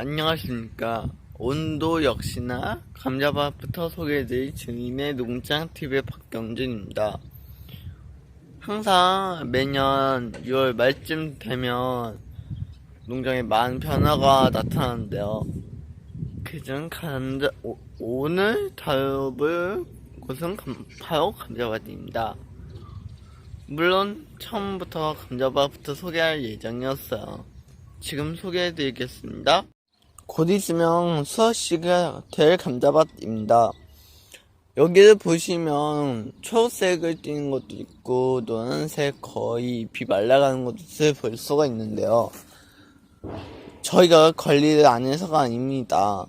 안녕하십니까. 온도 역시나 감자밥부터 소개해드릴 주인의 농장TV의 박경준입니다. 항상 매년 6월 말쯤 되면 농장에 많은 변화가 나타나는데요. 그중 감자, 오, 오늘 다뤄볼 곳은 감- 바로 감자밭입니다. 물론 처음부터 감자밥부터 소개할 예정이었어요. 지금 소개해드리겠습니다. 곧 있으면 수확시가 될 감자밭입니다. 여기를 보시면 초록색을 띠는 것도 있고 노란색 거의 잎이 말라가는 것을 볼 수가 있는데요. 저희가 관리를 안 해서가 아닙니다.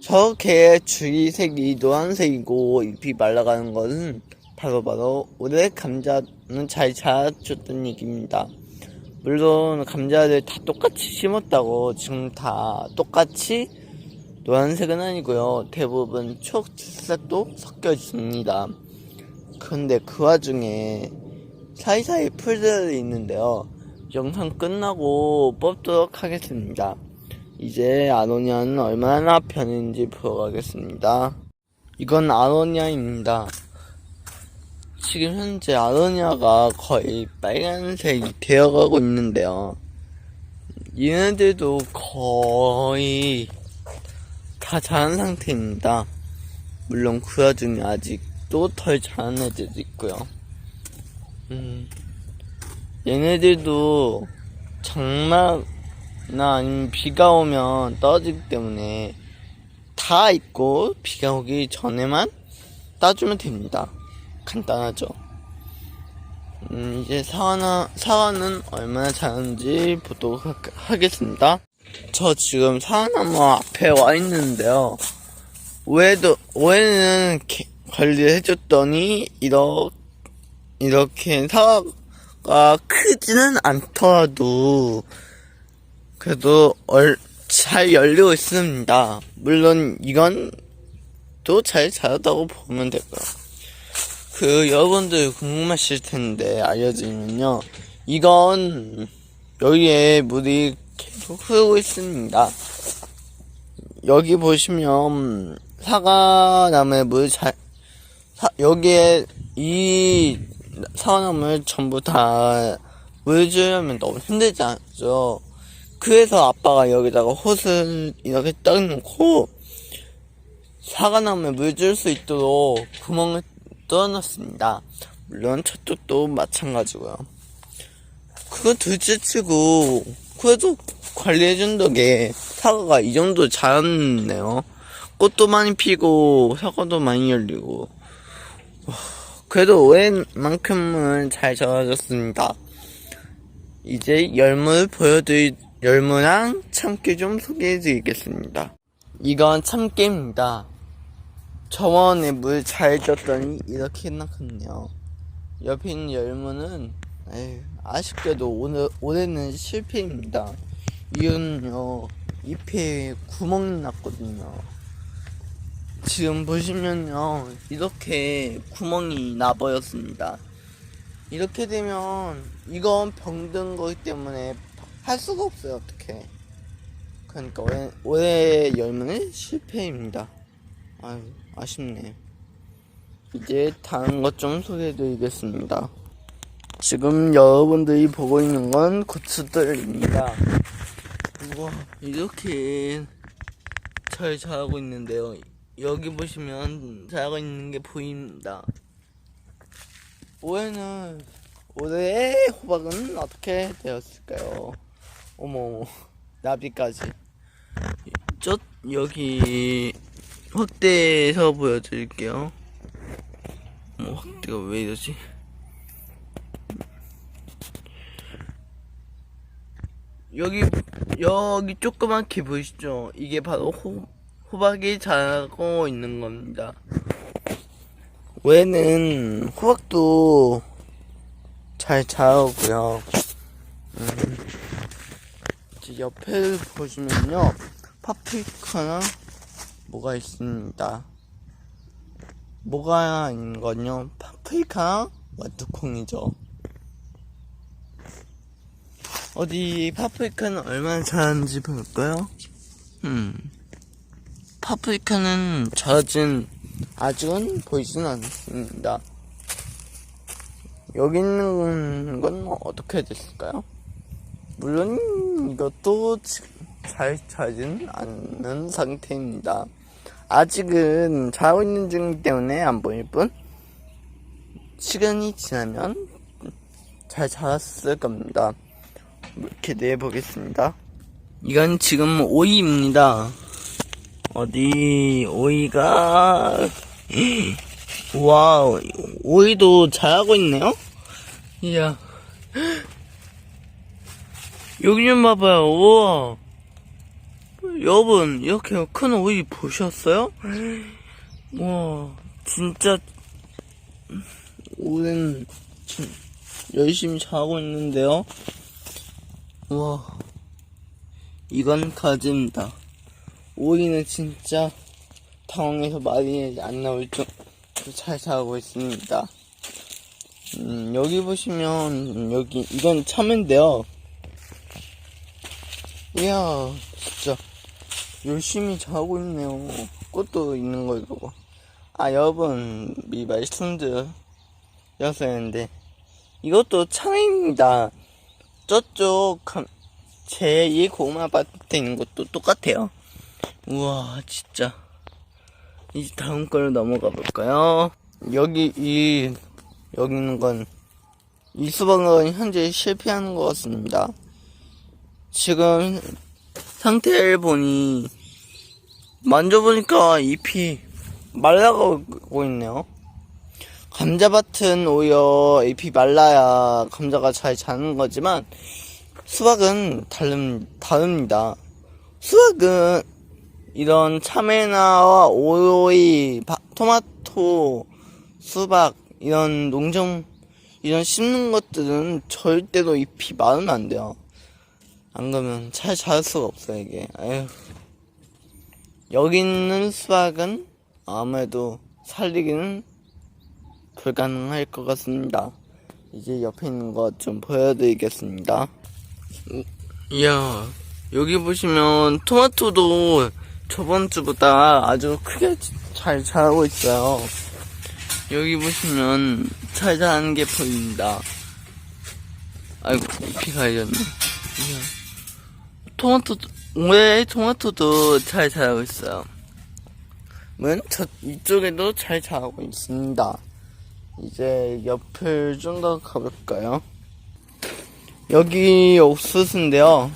저렇게 주위색이 노란색이고 잎이 말라가는 것은 바로바로 올해 감자는 잘 자라줬던 얘기입니다. 물론 감자를 다 똑같이 심었다고 지금 다 똑같이 노란색은 아니고요. 대부분 초록색도 섞여 있습니다. 그런데 그 와중에 사이사이 풀들이 있는데요. 영상 끝나고 뽑도록 하겠습니다. 이제 아로니아는 얼마나 변했는지 보러 가겠습니다. 이건 아로니아입니다. 지금 현재 아로니아가 거의 빨간색이 되어가고 있는데요. 얘네들도 거의 다 자란 상태입니다. 물론 그 와중에 아직도 덜 자란 애들도 있고요. 음, 얘네들도 장마나 아니면 비가 오면 떨어지기 때문에 다 있고 비가 오기 전에만 따주면 됩니다. 간단하죠. 음, 이제 사과나, 사과는 얼마나 자는지 보도록 하, 하겠습니다. 저 지금 사과나무 앞에 와 있는데요. 올해도, 올해는 개- 관리를 해줬더니, 이렇게, 이렇게 사과가 크지는 않더라도, 그래도 얼, 잘 열리고 있습니다. 물론 이건 또 잘 자랐다고 보면 되고요. 그 여러분들 궁금하실 텐데 알려드리면요. 이건 여기에 물이 계속 흐르고 있습니다. 여기 보시면 사과나무에 물 잘, 사- 여기에 이 사과나무를 전부 다 물 주려면 너무 힘들지 않죠? 그래서 아빠가 여기다가 톳을 이렇게 딱 놓고 사과나무에 물 줄 수 있도록 구멍을 뚫어놨습니다. 물론 저쪽도 마찬가지고요. 그거 둘째치고 그래도 관리해준 덕에 사과가 이 정도 자랐네요. 꽃도 많이 피고 사과도 많이 열리고 와, 그래도 올해만큼은 잘 자라졌습니다. 이제 열무를 보여드릴 열무랑 참깨 좀 소개해드리겠습니다. 이건 참깨입니다. 저번에 물 잘 줬더니 이렇게 나갔네요. 옆에 있는 열무는 에휴, 아쉽게도 오늘 올해는 실패입니다. 이유는요 잎에 구멍이 났거든요. 지금 보시면요 이렇게 구멍이 나버렸습니다. 이렇게 되면 이건 병든 거기 때문에 할 수가 없어요 어떻게? 그러니까 올해, 올해 열무는 실패입니다. 아유, 아쉽네. 이제 다른 것 좀 소개해드리겠습니다. 지금 여러분들이 보고 있는 건 고추들입니다. 우와, 이렇게 잘 자라고 있는데요. 여기 보시면 자라고 있는 게 보입니다. 올해는, 올해의 호박은 어떻게 되었을까요? 어머, 나비까지. 저, 여기, 확대해서 보여드릴게요. 어, 확대가 왜 이러지? 여기 여기 조그맣게 보이시죠? 이게 바로 호, 호박이 자라고 있는 겁니다. 외에는 호박도 잘 자라고요. 음, 옆에 보시면요, 파프리카나 뭐가 있습니다. 뭐가 있는 건요? 파프리카랑 와뚜콩이죠. 어디 파프리카는 얼마나 자랐는지 볼까요? 음, 파프리카는 젖은 아직은 보이진 않습니다. 여기 있는 건 어떻게 됐을까요? 물론 이것도 지- 잘 자진 않는 상태입니다. 아직은 자고 있는 중이기 때문에 안 보일 뿐 시간이 지나면 잘 자랐을 겁니다. 기대해 보겠습니다. 이건 지금 오이입니다. 어디 오이가 와우 오이도 잘하고 있네요. 이야 여기 좀 봐봐요. 우와 여러분 이렇게 큰 오이 보셨어요? 와 진짜 오이는 진- 열심히 자고 있는데요. 우와 이건 가지입니다. 오이는 진짜 당황해서 말이 안 나올 정도로 잘 자고 있습니다. 음, 여기 보시면 여기 이건 참외인데요. 이야 열심히 자고 있네요. 꽃도 있는 걸 보고. 아 여러분 이 말씀드렸어야 했는데 이것도 참외입니다. 저쪽 제2 고마 밭에 있는 것도 똑같아요. 우와, 진짜. 이제 다음 걸로 넘어가 볼까요? 여기, 이, 여기 있는 건, 이 수박은 현재 실패하는 것 같습니다. 지금, 상태를 보니, 만져보니까 잎이 말라가고 있네요. 감자밭은 오히려 잎이 말라야 감자가 잘 자는 거지만, 수박은 다릅, 다릅니다. 수박은 이런 참외나 오이, 바- 토마토, 수박, 이런 농정, 이런 씹는 것들은 절대로 잎이 마르면 안 돼요. 안 그러면 잘 자랄 수가 없어요, 이게. 에휴. 여기 있는 수박은 아무래도 살리기는 불가능할 것 같습니다. 이제 옆에 있는 것 좀 보여드리겠습니다. 이야, 여기 보시면 토마토도 저번 주보다 아주 크게 잘 자라고 있어요. 여기 보시면 잘 자라는 게 보입니다. 아이고, 잎이 갈렸네. 이야. 토마토도, 올해 토마토도 잘 자라고 있어요. 문, 저, 이쪽에도 잘 자라고 있습니다. 이제 옆을 좀 더 가볼까요? 여기 옥수수인데요.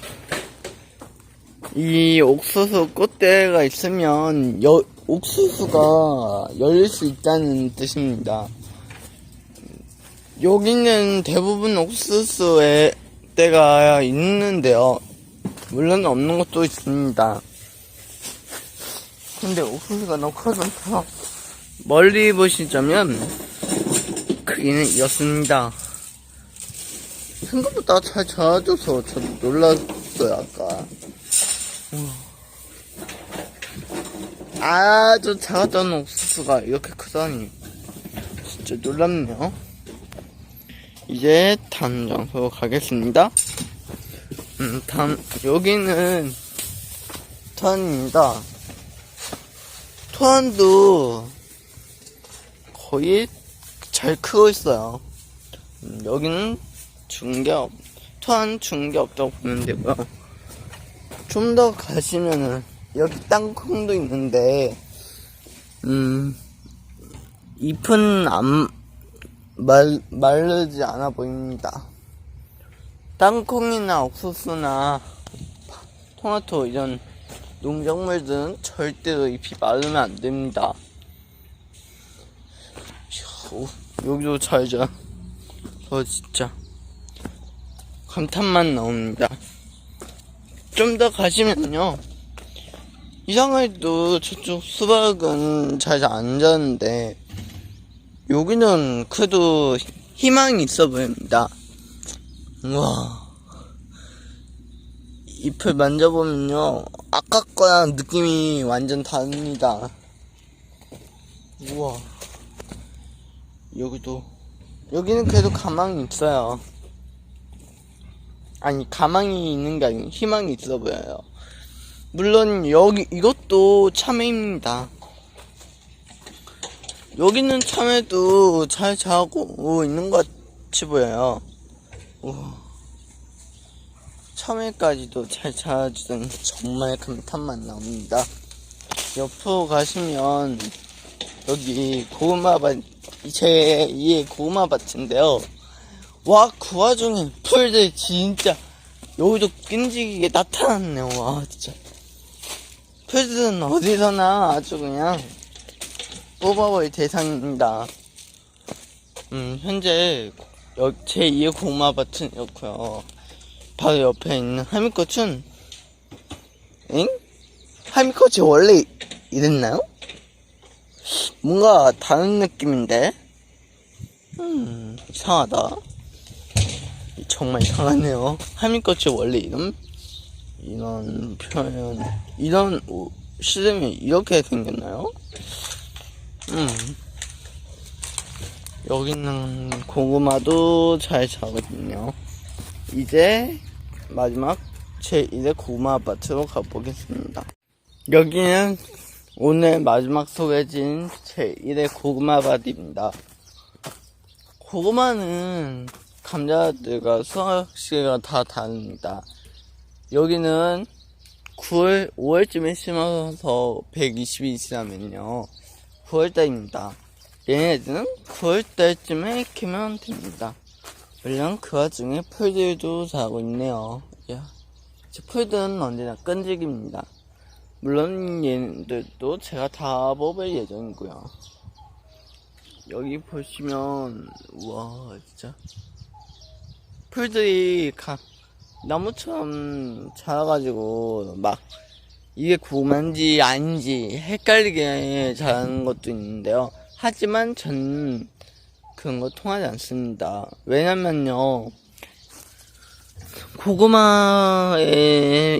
이 옥수수 꽃대가 있으면 여, 옥수수가 열릴 수 있다는 뜻입니다. 여기는 대부분 옥수수의 때가 있는데요. 물론 없는 것도 있습니다. 근데 옥수수가 너무 커져서 멀리 보시자면 크기는 이렇습니다. 생각보다 잘 자라줘서 저도 놀랐어요, 아까. 아주 작았던 옥수수가 이렇게 크다니. 진짜 놀랍네요. 이제 다음 장소로 가겠습니다. 음, 다음, 여기는 토안입니다. 토안도 거의 잘 크고 있어요. 음, 여기는 중개업, 토한 중개업다고 보면 되고요. 좀 더 가시면은, 여기 땅콩도 있는데, 음, 잎은 안, 말, 마르지 않아 보입니다. 땅콩이나 옥수수나 토마토 이런 농작물들은 절대로 잎이 마르면 안 됩니다. 휴, 여기도 잘 자. 저 진짜 감탄만 나옵니다. 좀 더 가시면요. 이상하게도 저쪽 수박은 잘 안 자는데 여기는 그래도 희망이 있어 보입니다. 우와. 잎을 만져보면요. 아까 거랑 느낌이 완전 다릅니다. 우와. 여기도. 여기는 그래도 가망이 있어요. 아니, 가망이 있는 게 아니고 희망이 있어 보여요. 물론 여기 이것도 참외입니다. 여기는 참외도 잘 자고 있는 것 같이 보여요. 참외까지도 잘 자라주더니 정말 감탄만 나옵니다. 옆으로 가시면 여기 고구마밭 제 2의 고구마밭인데요. 와 그 와중에 풀들 진짜 여기도 끈질기게 나타났네요. 와 진짜 풀들은 어디서나 아주 그냥 뽑아볼 대상입니다. 음 현재 여- 제 2의 고구마밭은 이렇고요. 바로 옆에 있는 하미꽃은 엥? 하미꽃이 원래 이랬나요? 뭔가 다른 느낌인데 음 이상하다 정말 이상하네요 하미꽃이 원래 이런 이런 표현 이런 오- 시름이 이렇게 생겼나요? 음 여기는 고구마도 잘 자거든요 이제 마지막 제 1의 고구마 아파트로 가보겠습니다. 여기는 오늘 마지막 소개진 제 1의 고구마 밭입니다. 고구마는 감자들과 수확 시기가 다 다릅니다. 여기는 9월, 5월쯤에 심어서 120이 지나면요. 9월달입니다. 얘네들은 9월달쯤에 키면 됩니다. 물론 그 와중에 풀들도 자고 있네요. 야, 제 풀들은 언제나 끈질깁니다. 물론 얘네들도 제가 다 뽑을 예정이고요. 여기 보시면 우와 진짜 풀들이 가, 나무처럼 자라가지고 막 이게 고구마인지 아닌지 헷갈리게 자라는 것도 있는데요. 하지만 저는 그런 거 통하지 않습니다. 왜냐면요. 고구마의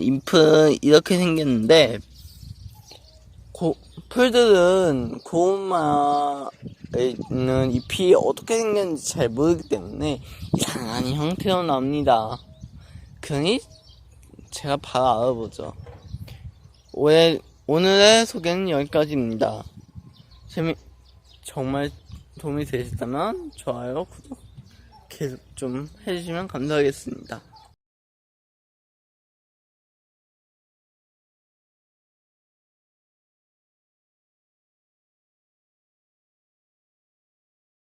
잎은 이렇게 생겼는데, 고, 풀들은 고구마에 있는 잎이 어떻게 생겼는지 잘 모르기 때문에 이상한 형태로 나옵니다. 그러니 제가 바로 알아보죠. 오늘, 오늘의 소개는 여기까지입니다. 재미, 정말 도움이 되셨다면 좋아요, 구독 계속 좀 해주시면 감사하겠습니다.